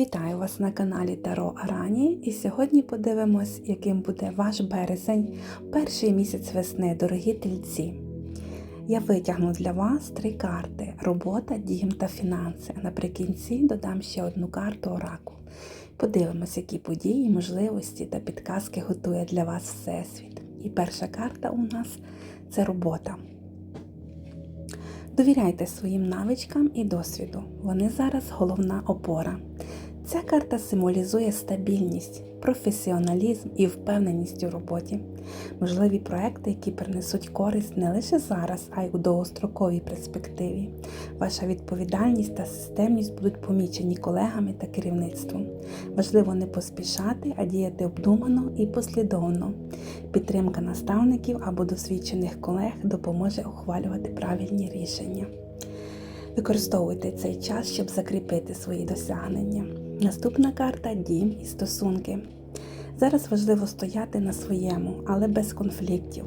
Вітаю вас на каналі Таро Арані і сьогодні подивимось, яким буде ваш березень, перший місяць весни, дорогі тельці. Я витягну для вас три карти: робота, дім та фінанси. Наприкінці додам ще одну карту оракул. Подивимось, які події, можливості та підказки готує для вас Всесвіт. І перша карта у нас це робота. Довіряйте своїм навичкам і досвіду. Вони зараз головна опора. Ця карта символізує стабільність, професіоналізм і впевненість у роботі. Можливі проекти, які принесуть користь не лише зараз, а й у довгостроковій перспективі. Ваша відповідальність та системність будуть помічені колегами та керівництвом. Важливо не поспішати, а діяти обдумано і послідовно. Підтримка наставників або досвідчених колег допоможе ухвалювати правильні рішення. Використовуйте цей час, щоб закріпити свої досягнення. Наступна карта дім і стосунки. Зараз важливо стояти на своєму, але без конфліктів.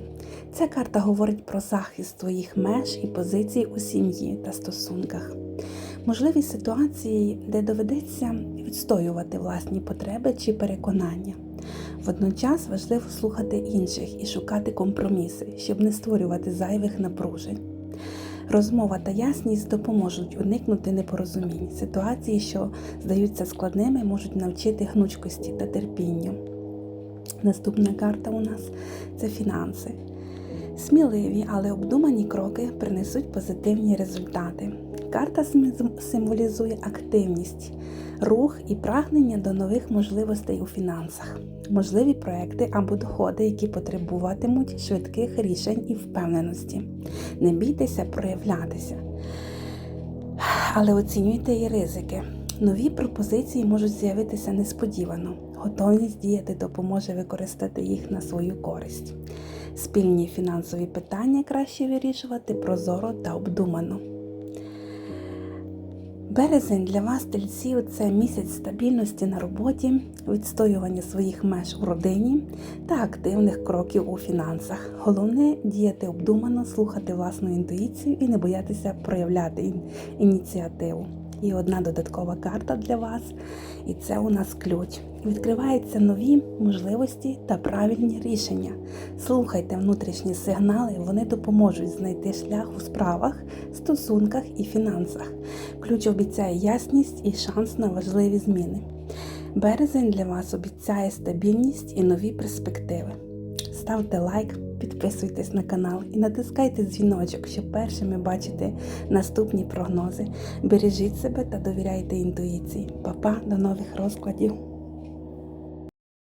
Ця карта говорить про захист твоїх меж і позицій у сім'ї та стосунках. Можливі ситуації, де доведеться відстоювати власні потреби чи переконання. Водночас важливо слухати інших і шукати компроміси, щоб не створювати зайвих напружень. Розмова та ясність допоможуть уникнути непорозумінь. Ситуації, що здаються складними, можуть навчити гнучкості та терпінню. Наступна карта у нас це фінанси. Сміливі, але обдумані кроки принесуть позитивні результати. Карта символізує активність, рух і прагнення до нових можливостей у фінансах, можливі проекти або доходи, які потребуватимуть швидких рішень і впевненості. Не бійтеся проявлятися, але оцінюйте і ризики. Нові пропозиції можуть з'явитися несподівано. Готовність діяти допоможе використати їх на свою користь. Спільні фінансові питання краще вирішувати прозоро та обдумано. Березень для вас, тельців, це місяць стабільності на роботі, відстоювання своїх меж у родині та активних кроків у фінансах. Головне діяти обдумано, слухати власну інтуїцію і не боятися проявляти ініціативу. І одна додаткова карта для вас, і це у нас ключ. Відкриваються нові можливості та правильні рішення. Слухайте внутрішні сигнали, вони допоможуть знайти шлях у справах, стосунках і фінансах. Ключ обіцяє ясність і шанс на важливі зміни. Березень для вас обіцяє стабільність і нові перспективи. Ставте лайк, підписуйтесь на канал і натискайте дзвіночок, щоб першими бачити наступні прогнози. Бережіть себе та довіряйте інтуїції. Па-па, до нових розкладів!